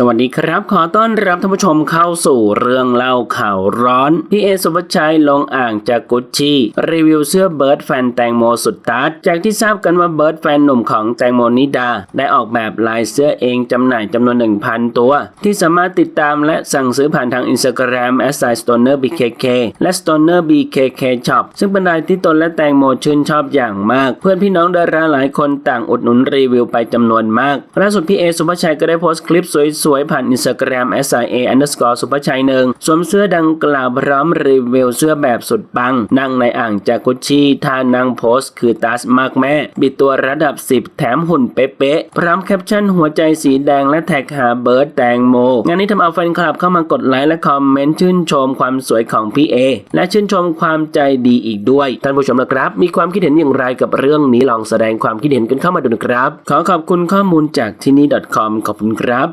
สวัสดีครับ ขอต้อนรับท่านผู้ชมเข้าสู่เรื่องเล่าข่าวร้อนพี่เอสุภชัยลงอ่างจากกุชชี่รีวิวเสื้อเบิร์ดแฟนแตงโมสุดตัดจากที่ทราบกันว่าเบิร์ดแฟนหนุ่มของแตงโมนิดา ได้ออกแบบลายเสื้อเองจำหน่ายจำนวน 1,000 ตัว ที่สามารถติดตามและสั่งซื้อผ่านทางอินสตาแกรม s i stoner bkk และ stoner bkk shop ซึ่งเป็นรายที่ตนและแตงโมชื่นชอบอย่างมาก เพื่อนพี่น้องดาราหลายคนต่างอุดหนุนรีวิวไปจำนวนมากล่าสุดพี่เอสุภชัยก็ได้โพสต์คลิปสวยๆผ่านอินสตาแกรม sia underscore สุภชัยหนึ่งสวมเสื้อดังกล่าวพร้อมรีวิวเสื้อแบบสุดปัง นั่งในอ่างจากกุชชี่ท่านั่งโพสต์คือตัสมากแม่ บิดตัวระดับ 10 แถมหุ่นเป๊ะๆพร้อมแคปชั่นหัวใจสีแดงและแท็กหาเบิร์ดแตงโม งานนี้ทำเอาแฟนคลับเข้ามากดไลค์และคอมเมนต์ชื่นชมความสวยของพี่เอและชื่นชมความใจดีอีกด้วย ท่านผู้ชมนะครับ มีความคิดเห็นอย่างไรกับเรื่องนี้ลองแสดงความคิดเห็นกันเข้ามาดูนะครับ ขอขอบคุณข้อมูลจากที่นี่ .com ขอบคุณครับ